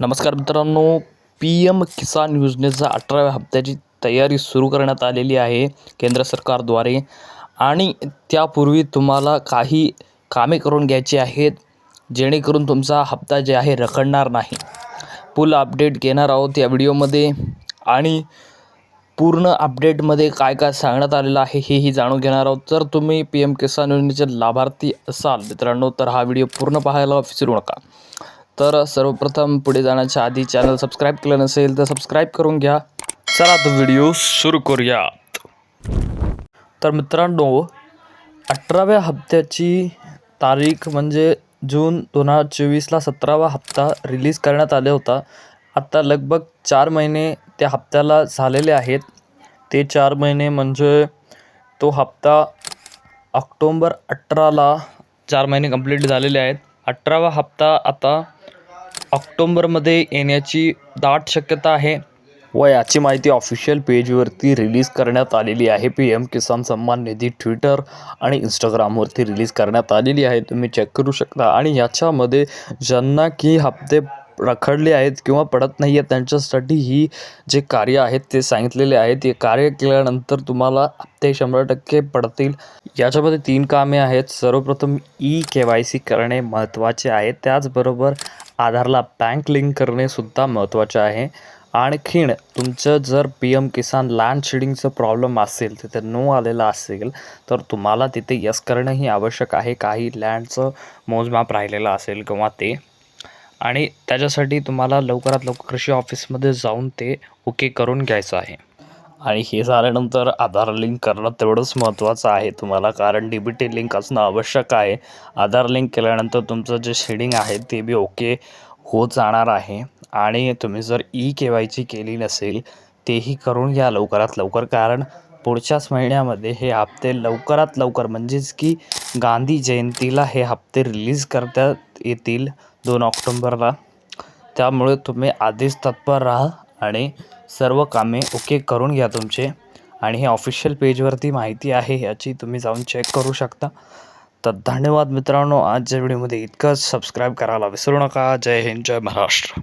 नमस्कार मित्रांनो P M किसान योजनेचा अठराव्या हप्त्याची तयारी सुरू करण्यात आलेली आहे केंद्र सरकारद्वारे. आणि त्यापूर्वी तुम्हाला काही कामे करून घ्यायची आहेत जेणेकरून तुमचा हप्ता जे आहे रखडणार नाही. फुल अपडेट घेणार आहोत या व्हिडिओमध्ये. आणि पूर्ण अपडेटमध्ये काय काय सांगण्यात आलेलं आहे हेही जाणून घेणार आहोत. जर तुम्ही पी एम किसान योजनेचे लाभार्थी असाल मित्रांनो तर हा व्हिडिओ पूर्ण पाहायला विसरू नका. तर सर्वप्रथम पुढे जाण्याच्या आधी चॅनल सबस्क्राईब केलं नसेल तर सबस्क्राईब करून घ्या. चला तो व्हिडिओ सुरू करूयात तर मित्रांनो अठराव्या हप्त्याची तारीख म्हणजे जून दोन हजार चोवीसला सतरावा हप्ता रिलीज करण्यात आला होता. आत्ता लगभग चार महिने त्या हप्त्याला झालेले आहेत. ते चार महिने म्हणजे तो हप्ता ऑक्टोंबर अठराला चार महिने कंप्लीट झालेले आहेत. अठरावा हप्ता आता ऑक्टोंबरमध्ये येण्याची दाट शक्यता आहे. व याची माहिती ऑफिशियल पेजवरती रिलीज करण्यात आलेली आहे. पी एम किसान सन्मान निधी ट्विटर आणि इंस्टाग्रामवरती रिलीज करण्यात आलेली आहे. तुम्ही चेक करू शकता. आणि याच्यामध्ये ज्यांना की हप्ते रखडले आहेत किंवा पडत नाही आहेत त्यांच्यासाठी ही जे कार्य आहेत ते सांगितलेले आहेत. हे कार्य केल्यानंतर तुम्हाला हप्ते शंभर टक्के पडतील. याच्यामध्ये तीन कामे आहेत. सर्वप्रथम ई के वाय सी करणे महत्त्वाचे आहे. त्याचबरोबर आधारला बँक लिंक करणेसुद्धा महत्त्वाचे आहे. आणखीन तुमचं जर पी एम किसान लँड शेडिंगचं प्रॉब्लेम असेल तिथे नो आलेला असेल तर तुम्हाला तिथे यस करणंही आवश्यक आहे. काही लँडचं मोजमाप राहिलेलं असेल किंवा ते. आणि त्याच्यासाठी तुम्हाला लवकरात लवकर कृषी ऑफिसमध्ये जाऊन ते ओके करून घ्यायचं आहे. आणि हे झाल्यानंतर आधार लिंक करणं तेवढंच महत्त्वाचं आहे तुम्हाला कारण डी बी टी लिंक असणं आवश्यक आहे. आधार लिंक केल्यानंतर तुमचं जे शेडिंग आहे ते बी ओके होत जाणार आहे. आणि तुम्ही जर ई के वाय ची केली नसेल तेही करून घ्या लवकरात लवकर कारण पुढच्याच महिन्यामध्ये हे हप्ते लवकरात लवकर म्हणजेच की गांधी जयंतीला हे हप्ते रिलीज करता येतील दोन ऑक्टोंबरला. त्यामुळे तुम्ही आधीच तत्पर राहा आणि सर्व कामे ओके करून घ्या तुमचे. आणि हे ऑफिशियल पेजवरती माहिती आहे याची तुम्ही जाऊन चेक करू शकता. तर धन्यवाद मित्रांनो आजच्या व्हिडिओमध्ये इतकंच. सबस्क्राईब करायला विसरू नका. जय हिंद जय महाराष्ट्र.